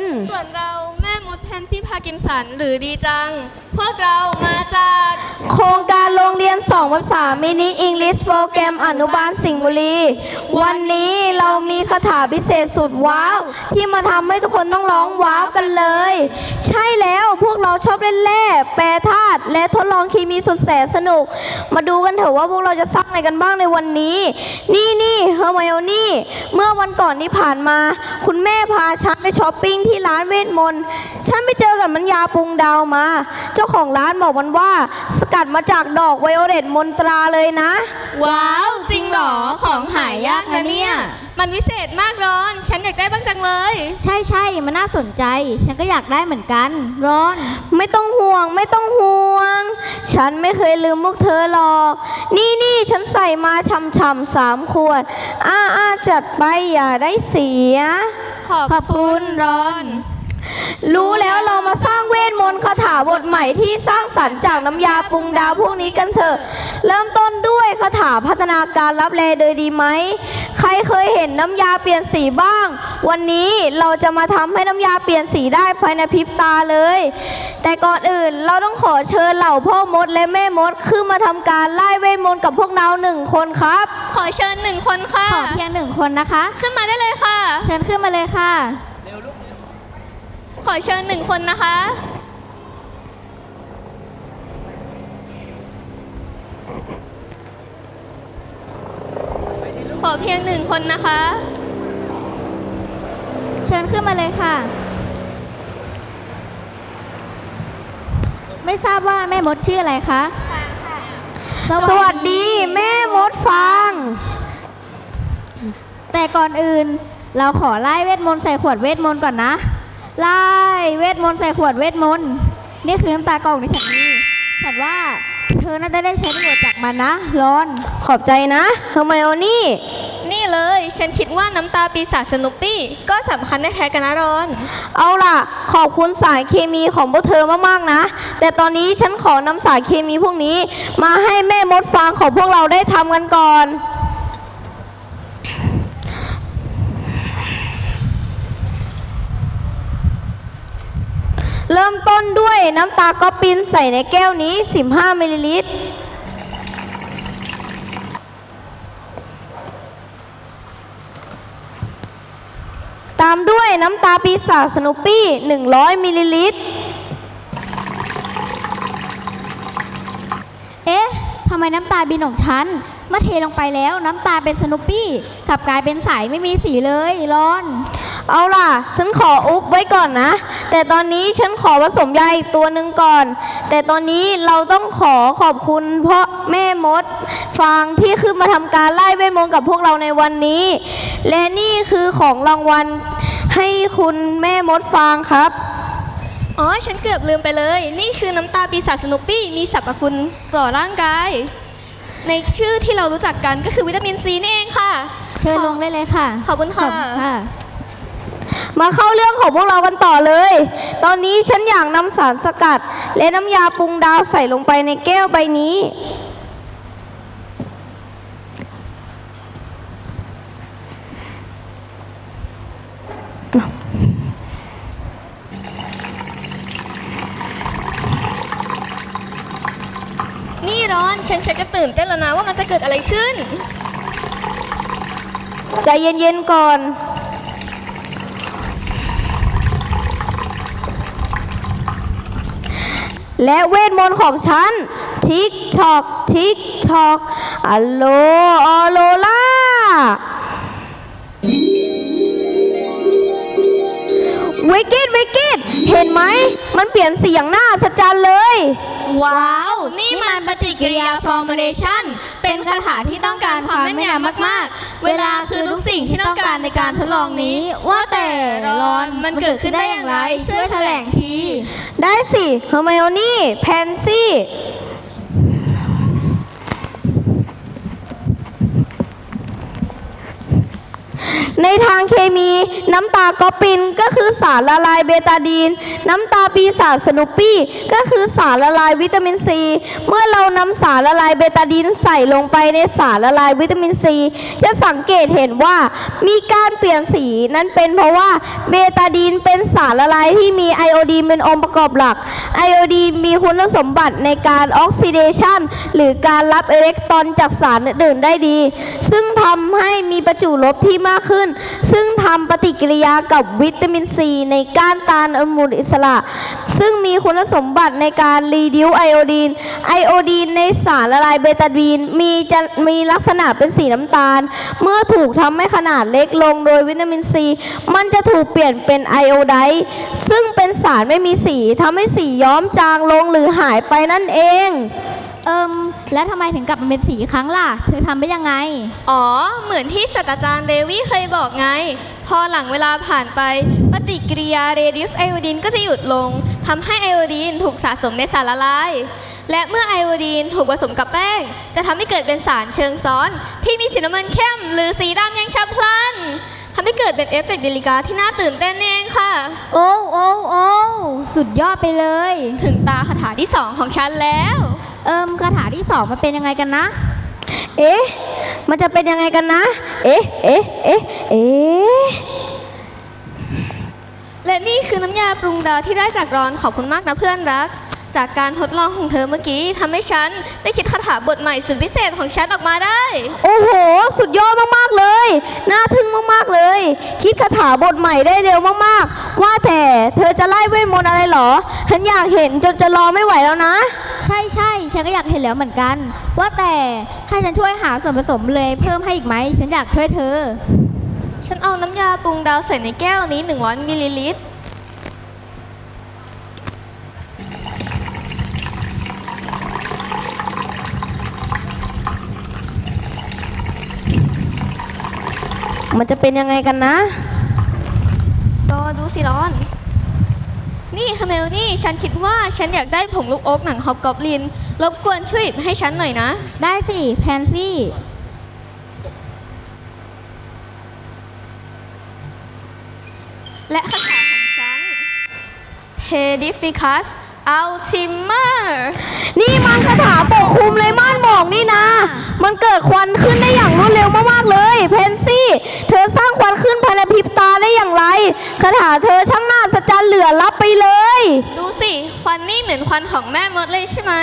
น ส่วนเราแม่มดแพนซี่พากิมสันหรือดีจัง วกเรามาจาก โครงการโรงเรียน2ภาษามินิอังกฤษโปรแกรมอนุบาลสิงห์บุรี วันนี้เรามีคาถาพิเศษสุดว้าว ที่มาทำให้ทุกคนต้องร้องว้าวกันเลย ใช่แล้วพวกเราชอบเล่นแร่แปรธาตุและทดลองเคมีสุดแสนสนุก มาดูกันเถอะว่าพวกเราจะสร้างอะไรกันบ้างในวันนี้ นี่นี่เฮอร์ไมโอนี่เมื่อวันก่อนที่ผ่านมา คุณแม่พาฉันไปช้อปปิ้งที่ร้านเวทมนต์ฉันไปเจอกับมันยาปรุงดาวมาเจ้าของร้านบอกมันว่า สกัดมาจากดอกไวโอเลตมนตราเลยนะ ว้าว จริงเหรอ ของหายยากนะเนี่ย มันวิเศษมากร้อน ฉันอยากได้บ้างจังเลย ใช่ใช่มันน่าสนใจ ฉันก็อยากได้เหมือนกัน ร้อน ไม่ต้องห่วงไม่ต้องห่วง ฉันไม่เคยลืมพวกเธอหรอก นี่นี่ฉันใส่มาช่ำๆสามขวด อ้าอ้าจัดไปอย่าได้เสีย ขอบขอบคุคุณณร้อน รู้แล้วเรามาสร้างเวทมนต์คาถาบทใหม่ที่สร้างสรรค์จากน้ำยาปรุงดาวพวกนี้กันเถอะ เริ่มต้นด้วยคาถาพัฒนาการรับแลเดยดีไหม ใครเคยเห็นน้ำยาเปลี่ยนสีบ้าง วันนี้เราจะมาทำให้น้ำยาเปลี่ยนสีได้ภายในพริบตาเลย แต่ก่อนอื่นเราต้องขอเชิญเหล่าพ่อมดและแม่มดขึ้นมาทำการไล่เวทมนต์กับพวกเราหนึ่งคนครับ ขอเชิญหนึ่งคนค่ะ ขอเพียงหนึ่งคนนะคะ ขึ้นมาได้เลยค่ะ เชิญขึ้นมาเลยค่ะ ขอเชิญหนึ่งคนนะคะ ขอเพียงหนึ่งคนนะคะ เชิญขึ้นมาเลยค่ะ ไม่ทราบว่าแม่มดชื่ออะไรคะ สวัสดีแม่มดฟางแต่ก่อนอื่นเราขอไล่เวทมนต์ใส่ขวดเวทมนต์ก่อนนะ ไล่เวทมนต์ใส่ขวดเวทมนต์นี่คือน้ำตากล่องที่ฉันมีฉันว่าเธอน่าจะได้ใช้ประโยชน์จากมันนะร้อน ขอบใจนะเฮอร์ไมโอนี่ นี่เลย ฉันคิดว่าน้ำตาปีศาจสนุปปี้ ก็สำคัญได้แท้กันนะร้อน เอาล่ะ ขอบคุณสารเคมีของพวกเธอมากๆนะ แต่ตอนนี้ฉันขอนำสารเคมีพวกนี้ มาให้แม่มดฟางของพวกเราได้ทำกันก่อน เริ่มต้ นด้วยน้ำตาก๊อปปินใส่ในแก้วนี้ 15มิลลิลิตร ตามด้วยน้ำตาปีศาจสนุปปี้ 100มิลลิลิตร เอ๊ะทำไมน้ำตาบินของฉันเมื่อเทลงไปแล้วน้ำตาเป็นสนุปปี้กลับกลายเป็นใสไม่มีสีเลยร้อน เอาล่ะ ฉันขออุบไว้ก่อนนะ แต่ตอนนี้ฉันขอผสมยาอีกตัวหนึ่งก่อน แต่ตอนนี้เราต้องขอขอบคุณพ่อแม่มดฟางที่ขึ้นมาทำการไล่เวทมนต์กับพวกเราในวันนี้ และนี่คือของรางวัลให้คุณแม่มดฟางครับ อ๋อ ฉันเกือบลืมไปเลย นี่คือน้ำตาปีศาจสนุปปี้มีสรรพคุณต่อร่างกาย ในชื่อที่เรารู้จักกันก็คือวิตามินซีนี่เองค่ะ เชิญลงได้เลยค่ะ ขอบคุณค่ะ ค่ะ มาเข้าเรื่องของพวกเรากันต่อเลย ตอนนี้ฉันอยากนำสารสกัด และน้ำยาปรุงดาวใส่ลงไปในแก้วใบนี้ นี่ร้อนฉันชักจะตื่นเต้นแล้วนะว่ามันจะเกิดอะไรขึ้น ใจเย็นๆก่อน และเวทมนต์ของฉัน ทิกชอก ทิกชอกอโลอโลล่า วิกิตวิกิตเห็นไหม มันเปลี่ยนเสียงหน้าสะจันเลย ว้าว นี่มันปฏิกิริยาฟอร์มูลเลชันเป็นคาถาที่ต้องการความแม่นยำมาก ๆ เวลาคือลูก งที่ต้องการในการทดลองนี้ ว่าแต่ร้อนมันเกิดขึ้นได้อย่างไร ช่วยแถลงที ได้สิเฮอร์ไมโอนี่แพนซี่ ในทางเคมีน้ำตากอปินก็คือสารละลายเบตาดีน น้ำตาปีศาจสนุปปี้ก็คือสารละลายวิตามินซี เมื่อเรานำสารละลายเบตาดีนใส่ลงไปในสารละลายวิตามินซี จะสังเกตเห็นว่ามีการเปลี่ยนสีนั้นเป็นเพราะว่าเบตาดีนเป็นสารละลายที่มีไอโอดีนเป็นองค์ประกอบหลักไอโอดีนมีคุณสมบัติในการออกซิเดชันหรือการรับอิเล็กตรอนจากสารอื่นได้ดี ซึ่งทำให้มีประจุลบที่มากขึ้นซึ่งทำปฏิกิริยากับวิตามินซีในก้านตาลอนุมูลอิสระ ซึ่งมีคุณสมบัติในการรีดิวไอโอดีน ไอโอดีนในสารละลายเบตาดีนมีจะมีลักษณะเป็นสีน้ำตาล เมื่อถูกทำให้ขนาดเล็กลงโดยวิตามินซี มันจะถูกเปลี่ยนเป็นไอโอไดซึ่งเป็นสารไม่มีสีทำให้สีย้อมจางลงหรือหายไปนั่นเอง เอิม แล้วทำไมถึงกลับมาเป็นสีอีกครั้งล่ะ เธอทำได้ยังไง อ๋อ เหมือนที่ศาสตราจารย์เดวี่เคยบอกไง พอหลังเวลาผ่านไป ปฏิกิริยาเรดิสไอโอดีนก็จะหยุดลงทำให้ไอโอดีนถูกสะสมในสารละลาย และเมื่อไอโอดีนถูกผสมกับแป้ง จะทำให้เกิดเป็นสารเชิงซ้อน ที่มีสีน้ำมันเข้ม หรือสีดำอย่างฉับพลันทำให้เกิดเป็นเอฟเฟกต์เดลิกาที่น่าตื่นเต้นเองค่ะ โอ้โอ้โอ้สุดยอดไปเลย ถึงตาคาถาที่สองของฉันแล้ว เอิมคาถาที่สองมันเป็นยังไงกันนะ เอ๊ะ มันจะเป็นยังไงกันนะ เอ๊ะ เอ๊ะ เอ๊ะ เอ๊ะ และนี่คือน้ำยาปรุงดาวที่ได้จากรอนขอบคุณมากนะเพื่อนรัก จากการทดลองของเธอเมื่อกี้ทำให้ฉันได้คิดคาถาบทใหม่สุดพิเศษของฉันออกมาได้ โอ้โห สุดยอดมากๆเลย น่าทึ่งมากๆเลย คิดคาถาบทใหม่ได้เร็วมากๆ ว่าแต่เธอจะไล่เวทมนต์อะไรเหรอ ฉันอยากเห็นจนจะรอไม่ไหวแล้วนะใช่ใช่ฉันก็อยากเห็นแล้วเหมือนกัน ว่าแต่ให้ฉันช่วยหาส่วนผสมเลยเพิ่มให้อีกไหม ฉันอยากช่วยเธอ ฉันเอาน้ำยาปรุงดาวใส่ในแก้วนี้ 100มิลลิลิตร มันจะเป็นยังไงกันนะก็ดูสิร้อน นี่คาเมลนี่ฉันคิดว่าฉันอยากได้ผงลูกโอ๊กหนังฮอบกอบลิน รบกวนช่วยให้ฉันหน่อยนะ ได้สิ แพนซี่ และคาถาของฉัน Pedificus Ultimer นี่มันคาถาปกคลุมเลยม่านหมอกนี่นะ มันเกิดควันขึ้นได้อย่างรวดเร็วมากๆเลย เพนซี่ เธอสร้างควันขึ้นภายในพริบตา ได้อย่างไรคาถาเธอช่างน่าสะใจรรย์เหลือลับไปเลย ดูสิควันนี่เหมือนควันของแม่มดเลยใช่ไหม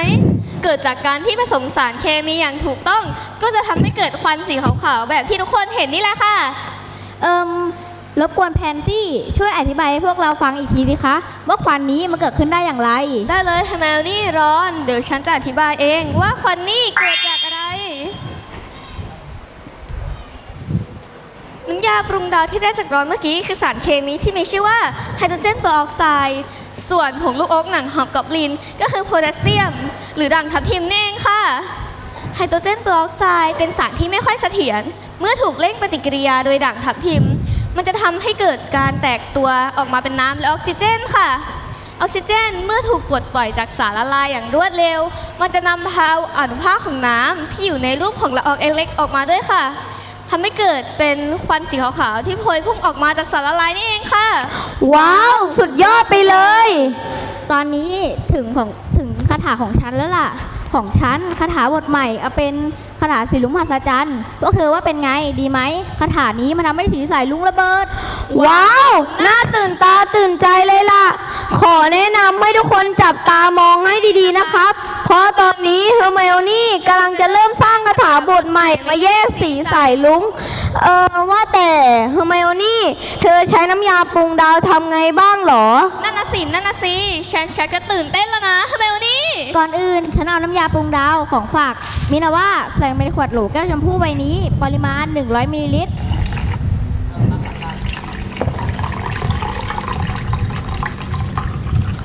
เกิดจากการที่ผสมสารเคมีอย่างถูกต้อง ก็จะทำให้เกิดควันสีขาวๆแบบที่ทุกคนเห็นนี่แหละค่ะ เอิมรบกวนแพนซี่ ช่วยอธิบายให้พวกเราฟังอีกทีสิคะว่าควันนี้มันเกิดขึ้นได้อย่างไร ได้เลยแฮมลนี่ร้อน เดี๋ยวฉันจะอธิบายเองว่าควันนี่เกิดจากอะไร น้ำยาปรุงดาวที่ได้จากร้อนเมื่อกี้คือสารเคมีที่มีชื่อว่าไฮโดรเจนเปอร์ออกไซด์ส่วนผงลูกโอ๊กหนังหอมกอบลิน ก็คือโพแทสเซียม หรือด่างทับทิมนี่เองค่ะไฮโดรเจนเปอร์ออกไซด์เป็นสารที่ไม่ค่อยเสถียรเมื่อถูกเร่งปฏิกิริยาโดยด่างทับทิม มันจะทำให้เกิดการแตกตัวออกมาเป็นน้ำและออกซิเจนค่ะออกซิเจนเมื่อถูกปลดปล่อยจากสารละลายอย่างรวดเร็ว มันจะนำพาอนุภาคของน้ำที่อยู่ในรูปของละอองเล็กๆออกมาด้วยค่ะ ทำให้เกิดเป็นควันสีขาวๆที่พวยพุ่งออกมาจากสารละลายนี่เองค่ะ ว้าว สุดยอดไปเลย ตอนนี้ถึงของถึงคาถาของฉันแล้วล่ะ ของฉันคาถาบทใหม่เอาเป็นคาถาสีลุงมหัศจรรย์พวกเธอว่าเป็นไงดีไหมคาถานี้มันทำให้สีใสลุงระเบิด ว้าว น่าตื่นตาตื่นใจเลยล่ะ ขอแนะนำให้ทุกคนจับตามองให้ดีๆนะครับ เพราะตอนนี้เฮอร์ไมโอนี่กำลังจะเริ่มสร้างคาถา บทใหม่มาแยกสีใส่ลุงเออว่าแต่เฮอร์ไมโอนี่ เธอใช้น้ำยาปรุงดาวทำไงบ้างเหรอ นั่นนะสินั่นนะสิฉันชักจะตื่นเต้นแล้วนะทำไมวันนี้ก่อนอื่นฉันเอาน้ำยาปรุงดาวของฝาก มินาว่าใส่ไปในขวดโหลแก้วชมพูใบนี้ ปริมาณ 100มิลลิลิตร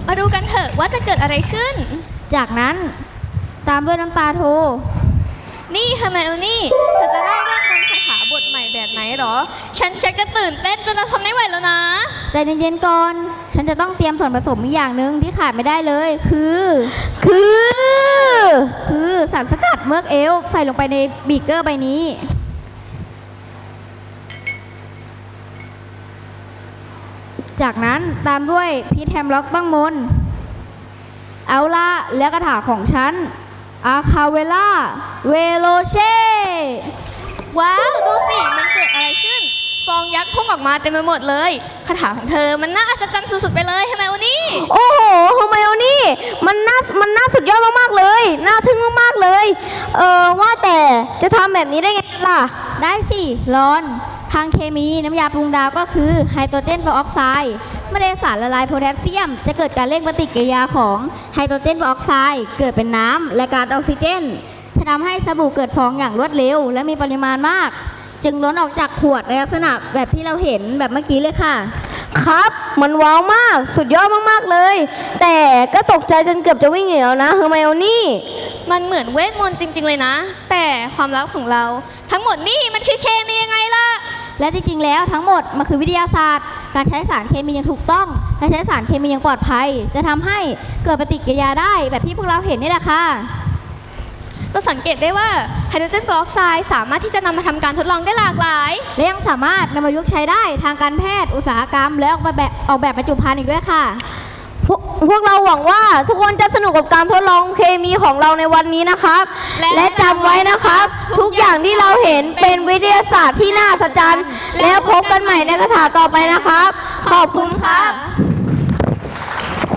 มาดูกันเถอะว่าจะเกิดอะไรขึ้น จากนั้นตามด้วยน้ำตาโท นี่ฮาไมโอนี่เธอจะได้เวทมนต์คาถาบทใหม่แบบไหนหรอ ฉันชักจะตื่นเต้นจนเราทนไม่ไหวแล้วนะ ใจเย็นๆก่อน ฉันจะต้องเตรียมส่วนผสมอีกอย่างหนึ่งที่ขาดไม่ได้เลย คือ คือ คือสารสกัดเมือกเอลฟ์ใส่ลงไปในบีเกอร์ใบนี้ จากนั้นตามด้วยพีทแฮมล็อกบ้างมน เอาละแล้วกระถาของฉัน อาคาเวล่า เวโลเช่ ว้าว ดูสิ มันเกิดอะไรขึ้น ฟองยักษ์พุ่งออกมาเต็มไปหมดเลย คาถาของเธอมันน่าอัศจรรย์สุดๆไปเลยฮาไมโอนี่โอ้โหทำไมเอานี่ มันน่า มันน่าสุดยอดมากๆเลย น่าทึ่งมากๆเลย เออว่าแต่จะทำแบบนี้ได้ไงล่ะ ได้สิ ร้อน ทางเคมีน้ำยาปรุงดาวก็คือไฮโดรเจนเปอร์ออกไซด์ เมื่อได้สารละลายโพแทสเซียม จะเกิดการเร่งปฏิกิริยาของไฮโดรเจนเปอร์ออกไซด์เกิดเป็นน้ำและก๊าซออกซิเจนจะทำให้สบู่เกิดฟองอย่างรวดเร็ว และมีปริมาณมาก จึงล้นออกจากขวดในลักษณะแบบที่เราเห็นแบบเมื่อกี้เลยค่ะ ครับ มันว้าวมาก สุดยอดมากๆเลย แต่ก็ตกใจจนเกือบจะวิ่งหนีแล้วนะเฮอร์ไมโอนี่มันเหมือนเวทมนต์จริง ๆ เลยนะ แต่ความลับของเรา ทั้งหมดนี่มันคือเคมียังไงล่ะ และจริงๆแล้วทั้งหมดมันคือวิทยาศาสตร์ การใช้สารเคมีอย่างถูกต้องและใช้สารเคมีอย่างปลอดภัย จะทำให้เกิดปฏิกิริยาได้แบบที่พวกเราเห็นนี่แหละค่ะก็สังเกตได้ว่าไฮโดรเจนเปอร์ออกไซด์สามารถที่จะนำมาทำการทดลองได้หลากหลาย และยังสามารถนำมาประยุกต์ใช้ได้ทางการแพทย์อุตสาหกรรม และออกแบบออกแบบบรรจุภัณฑ์อีกด้วยค่ะ พวกพวกเราหวังว่าทุกคนจะสนุกกับการทดลองเคมีของเราในวันนี้นะครับ และและจำไว้นะครับ ทุกอย่างที่เราเห็นเป็นวิทยาศาสตร์ที่น่าอัศจรรย์แล้วพบกันใหม่ในคาถาต่อไปนะครับ ขอบคุณครับะ